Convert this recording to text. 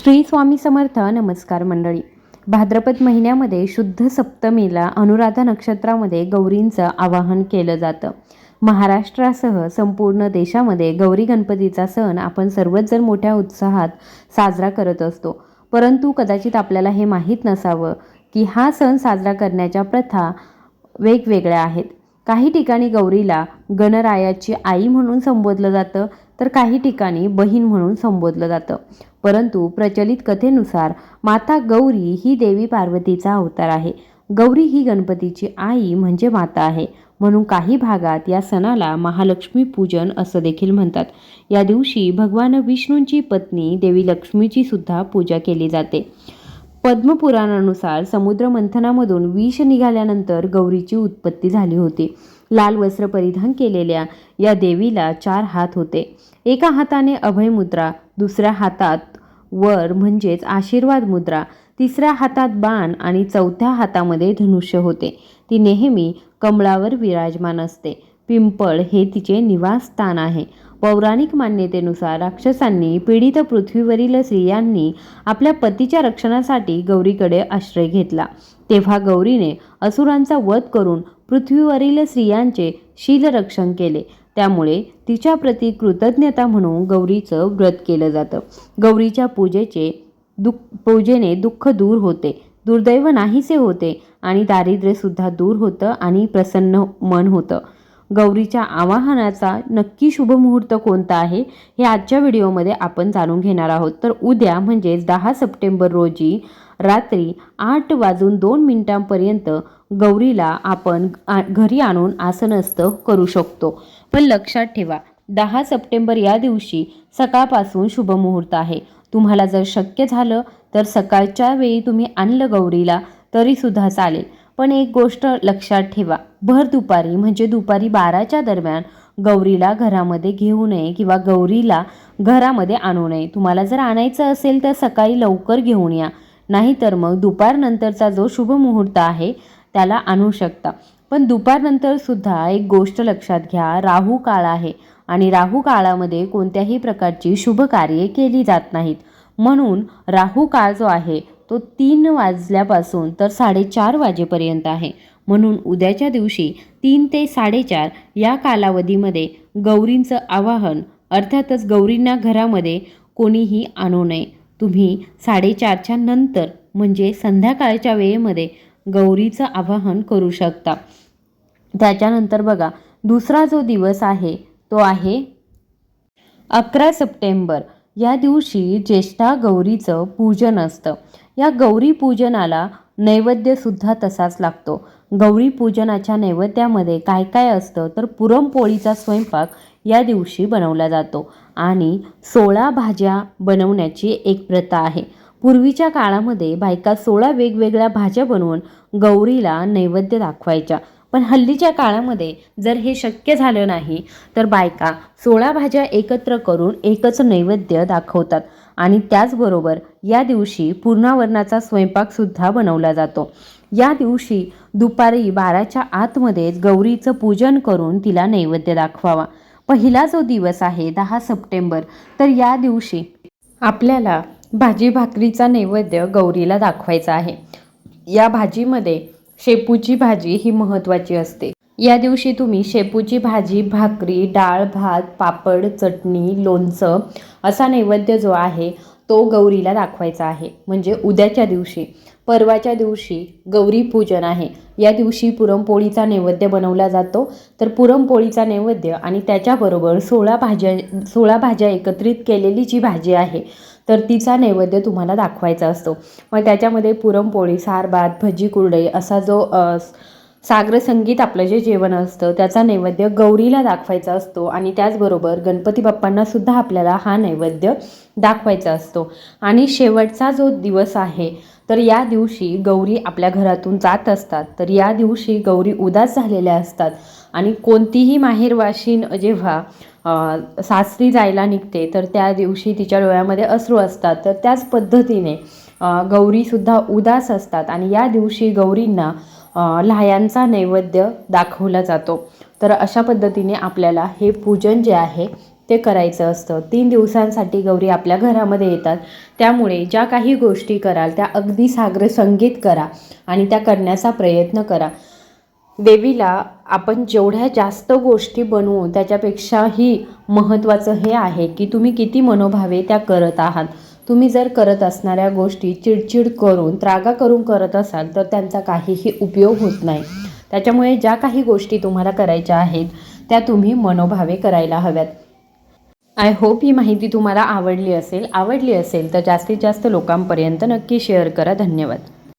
श्री स्वामी समर्थ नमस्कार मंडळी. भाद्रपद महिन्यामध्ये शुद्ध सप्तमीला अनुराधा नक्षत्रामध्ये गौरींचं आवाहन केलं जातं. महाराष्ट्रासह संपूर्ण देशामध्ये गौरी गणपतीचा सण आपण सर्वच जण मोठ्या उत्साहात साजरा करत असतो. परंतु कदाचित आपल्याला हे माहीत नसावं की हा सण साजरा करण्याच्या प्रथा वेगवेगळ्या आहेत. काही ठिकाणी गौरीला गणरायाची आई म्हणून संबोधलं जातं तर काही ठिकाणी बहीण म्हणून संबोधलं जातं. परंतु प्रचलित कथेनुसार माता गौरी ही देवी पार्वतीचा अवतार आहे. गौरी ही गणपतीची आई म्हणजे माता आहे. म्हणून काही भागात या सणाला महालक्ष्मी पूजन असं देखील म्हणतात. या दिवशी भगवान विष्णूंची पत्नी देवी लक्ष्मीची सुद्धा पूजा केली जाते. पद्मपुराणानुसार समुद्र मंथनामधून विष निघाल्यानंतर गौरीची उत्पत्ती झाली होती. लाल वस्त्र परिधान केलेल्या या देवीला चार हात होते. एका हाताने अभय मुद्रा दुसऱ्या हातात वर म्हणजेच आशीर्वाद मुद्रा तिसऱ्या हातात बाण आणि चौथ्या हातामध्ये धनुष्य होते. ती नेहमी कमळावर विराजमान असते. पिंपळ हे तिचे निवासस्थान आहे. पौराणिक मान्यतेनुसार राक्षसांनी पीडित पृथ्वीवरील स्त्रियांनी आपल्या पतीच्या रक्षणासाठी गौरीकडे आश्रय घेतला. तेव्हा गौरीने असुरांचा वध करून पृथ्वीवरील स्त्रियांचे शीलरक्षण केले. त्यामुळे तिच्या प्रती कृतज्ञता म्हणून गौरीचं व्रत केलं जातं. गौरीच्या पूजेचे दुःख पूजेने दुःख दूर होते. दुर्दैव नाहीसे होते आणि दारिद्र्यसुद्धा दूर होतं आणि प्रसन्न मन होतं. गौरीच्या आवाहनाचा नक्की शुभ मुहूर्त कोणता आहे हे आजच्या व्हिडिओमध्ये आपण जाणून घेणार आहोत. तर उद्या म्हणजेच दहा सप्टेंबर रोजी रात्री आठ वाजून दोन मिनिटांपर्यंत गौरीला आपण आ- घरी आणून आसनस्थ करू शकतो. पण लक्षात ठेवा दहा सप्टेंबर या दिवशी सकाळपासून शुभ मुहूर्त आहे. तुम्हाला जर शक्य झालं तर सकाळच्या वेळी तुम्ही आणलं गौरीला तरीसुद्धा चालेल. पण एक गोष्ट लक्षात ठेवा. भर दुपारी म्हणजे दुपारी बाराच्या दरम्यान गौरीला घरामध्ये घेऊ नये किंवा गौरीला घरामध्ये आणू नये. तुम्हाला जर आणायचं असेल तर सकाळी लवकर घेऊन या. नाहीतर मग दुपारनंतरचा जो शुभ मुहूर्त आहे त्याला आणू शकता. पण दुपारनंतर सुद्धा एक गोष्ट लक्षात घ्या. राहू काळ आहे आणि राहू काळामध्ये कोणत्याही प्रकारची शुभ कार्ये केली जात नाहीत. म्हणून राहू काळ जो आहे तो तीन वाजल्यापासून तर साडेचार वाजेपर्यंत आहे. म्हणून उद्याच्या दिवशी तीन ते साडेचार या कालावधीमध्ये गौरींचं आवाहन अर्थातच गौरींना घरामध्ये कोणीही आणू नये. तुम्ही साडेचारच्या नंतर म्हणजे संध्याकाळच्या वेळेमध्ये गौरीचं आवाहन करू शकता. त्याच्यानंतर बघा दुसरा जो दिवस आहे तो आहे अकरा सप्टेंबर. या दिवशी ज्येष्ठा गौरीचं पूजन असतं. या गौरी पूजनाला नैवेद्यसुद्धा तसाच लागतो. गौरी पूजनाच्या नैवेद्यामध्ये काय काय असतं तर पुरणपोळीचा स्वयंपाक या दिवशी बनवला जातो आणि सोळा भाज्या बनवण्याची एक प्रथा आहे. पूर्वीच्या काळामध्ये बायका सोळा वेगवेगळ्या भाज्या बनवून गौरीला नैवेद्य दाखवायच्या. पण हल्लीच्या काळामध्ये जर हे शक्य झालं नाही तर बायका सोळा भाज्या एकत्र करून एकच नैवेद्य दाखवतात. आणि त्याचबरोबर या दिवशी पूर्णावरणाचा स्वयंपाकसुद्धा बनवला जातो. या दिवशी दुपारी बाराच्या आतमध्येच गौरीचं पूजन करून तिला नैवेद्य दाखवावा. पहिला जो दिवस आहे दहा सप्टेंबर तर या दिवशी आपल्याला भाजी भाकरीचा नैवेद्य गौरीला दाखवायचा आहे. या भाजीमध्ये शेपूची भाजी ही महत्त्वाची असते. या दिवशी तुम्ही शेपूची भाजी भाकरी डाळ भात पापड चटणी लोणचं असा नैवेद्य जो आहे तो गौरीला दाखवायचा आहे. म्हणजे उद्याच्या दिवशी. परवाच्या दिवशी गौरी पूजन आहे. या दिवशी पुरणपोळीचा नैवेद्य बनवला जातो. तर पुरणपोळीचा नैवेद्य आणि त्याच्याबरोबर सोळा भाज्या सोळा भाज्या एकत्रित केलेली जी भाजी आहे तर तिचा नैवेद्य तुम्हाला दाखवायचा असतो. मग त्याच्यामध्ये पुरणपोळी सारभात भजी कुरडई असा जो सागर संगीत आपलं जे जेवण असतं त्याचा नैवेद्य गौरीला दाखवायचा असतो आणि त्याचबरोबर गणपती बाप्पांना सुद्धा आपल्याला हा नैवेद्य दाखवायचा असतो. आणि शेवटचा जो दिवस आहे तर या दिवशी गौरी आपल्या घरातून जात असतात. तर या दिवशी गौरी उदास झालेल्या असतात. आणि कोणतीही माहेरवाशीन जेव्हा सासरी जायला निघते तर त्या दिवशी तिच्या डोळ्यामध्ये अश्रू असतात. तर त्याच पद्धतीने गौरीसुद्धा उदास असतात. आणि या दिवशी गौरींना लहायांचा लाह्यांचा नैवेद्य दाखवला जातो. तर अशा पद्धतीने आपल्याला हे पूजन जे आहे ते करायचं असतं. तीन दिवसांसाठी गौरी आपल्या घरामध्ये येतात. त्यामुळे ज्या काही गोष्टी कराल त्या अगदी सागर संगीत करा आणि त्या करण्याचा प्रयत्न करा. देवीला आपण जेवढ्या जास्त गोष्टी बनवू त्याच्यापेक्षाही महत्त्वाचं हे आहे की तुम्ही किती मनोभावे त्या करत आहात. तुम्ही जर करत असणाऱ्या गोष्टी चिडचिड करून त्रागा करून करत असाल तर त्यांचा काहीही उपयोग होत नाही. त्याच्यामुळे ज्या काही गोष्टी तुम्हाला करायच्या आहेत त्या तुम्ही मनोभावे करायला हव्यात. आय होप ही माहिती तुम्हाला आवडली असेल आवडली असेल तर जास्तीत जास्त लोकांपर्यंत नक्की शेअर करा. धन्यवाद.